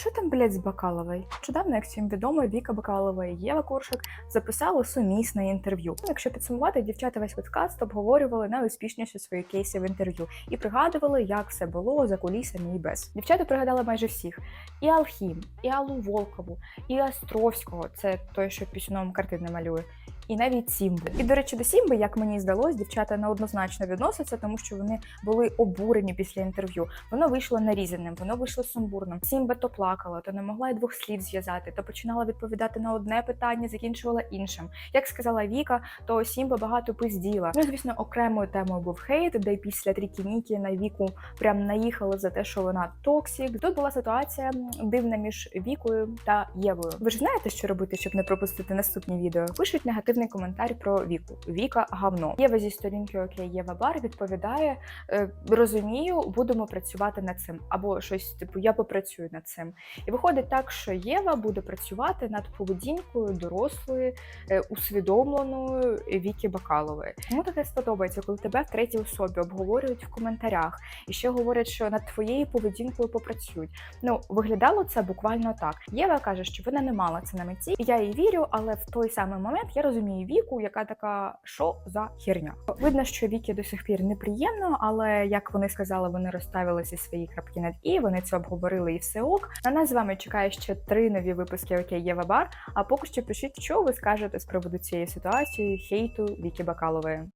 Що там, блядь, з Бакаловою? Нещодавно, як всім відомо, Віка Бакалова і Єва Коршик записали сумісне інтерв'ю. Ну, Якщо підсумувати, дівчата весь подкаст обговорювали найуспішніші свої кейси в інтерв'ю і пригадували, як все було за кулісами і без. Дівчата пригадали майже всіх: і Алхім, і Аллу Волкову, і Островського, це той, що пісюном картини малює. І навіть Сімбу. І до речі, до Сімби, як мені здалось, дівчата неоднозначно відносяться, тому що вони були обурені після інтерв'ю. Воно вийшло нарізаним, воно вийшло сумбурним. Сімба то плакала, то не могла й двох слів зв'язати, то починала відповідати на одне питання, закінчувала іншим. Як сказала Віка, то Сімба багато пизділа. Ну, звісно, окремою темою був хейт, де після тріки Нікі на Віку прям наїхали за те, що вона токсік. Тут була ситуація дивна між Вікою та Євою. Ви ж знаєте, що робити, щоб не пропустити наступні відео? Пишуть негативний коментар про Віку. Віка гавно. Єва зі сторінки Окей Єва Бар відповідає: «Е, розумію, будемо працювати над цим. Або щось типу я попрацюю над цим. І виходить так, що Єва буде працювати над поведінкою дорослої, е, усвідомленої Віки Бакалової. Тому таке сподобається, коли тебе в третій особі обговорюють в коментарях і ще говорять, що над твоєю поведінкою попрацюють. Ну виглядало це буквально так. Єва каже, що вона не мала це на меті, я їй вірю, але в той самий момент я розумію віку, яка така, що за херня. Видно, що віки до сих пір неприємно, але як вони сказали, вони розставилися свої крапки над і, вони це обговорили і все ок. На нас з вами чекає ще три нові випуски Окей Єва Бар. А поки що пишіть, що ви скажете з приводу цієї ситуації хейту Віки Бакалової.